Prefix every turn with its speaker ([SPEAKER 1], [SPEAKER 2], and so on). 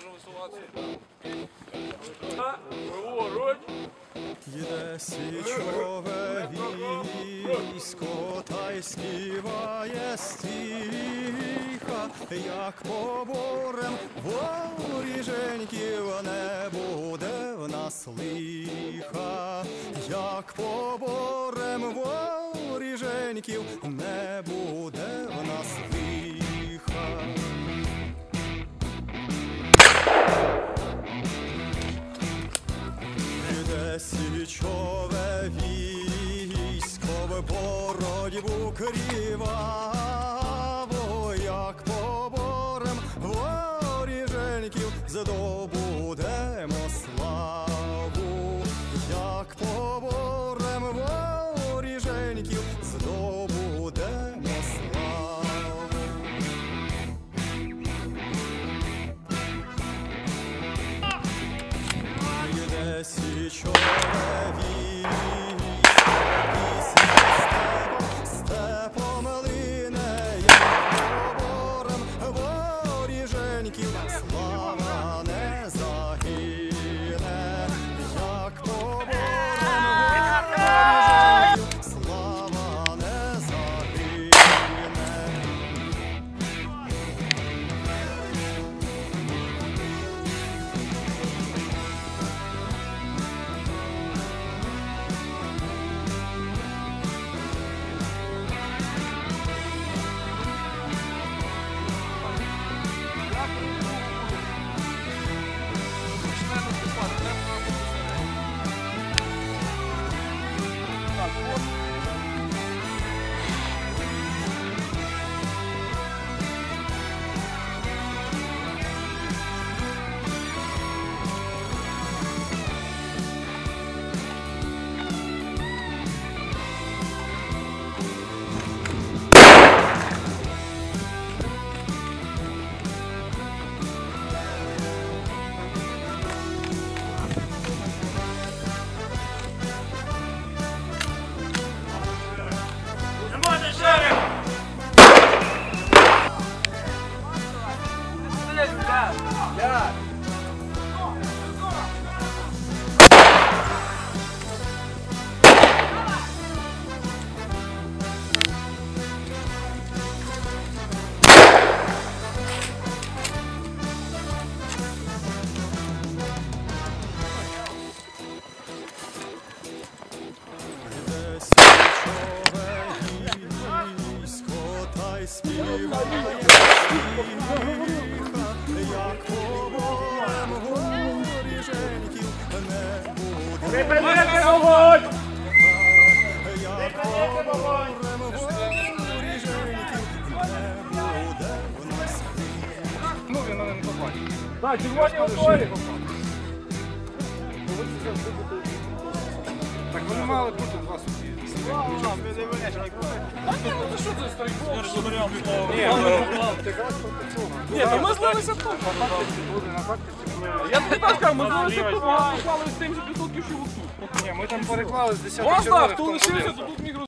[SPEAKER 1] Може висуватися.
[SPEAKER 2] Січове військо, та й співає стиха, як поборем воріженьків не буде в нас лиха, як поборем воріженьків не буде боротьбу кріваво, як поборем воріженьків здобудемо славу, як поборем воріженьків здобудемо славу. Йде січове Йде січове військо, та й співає стиха, як поборем горіженьків не буде в
[SPEAKER 3] Ну, він не побачив.
[SPEAKER 1] Так, червоні готові.
[SPEAKER 3] Так вони мали бути два судді. Ні,
[SPEAKER 1] то ми злилися тут. Я тобі так кажу, ми злилися тут, поклали з тим же 500 що отут.
[SPEAKER 3] Ні, ми там переклали з 10
[SPEAKER 1] Ось так, хто лишився, то тут міг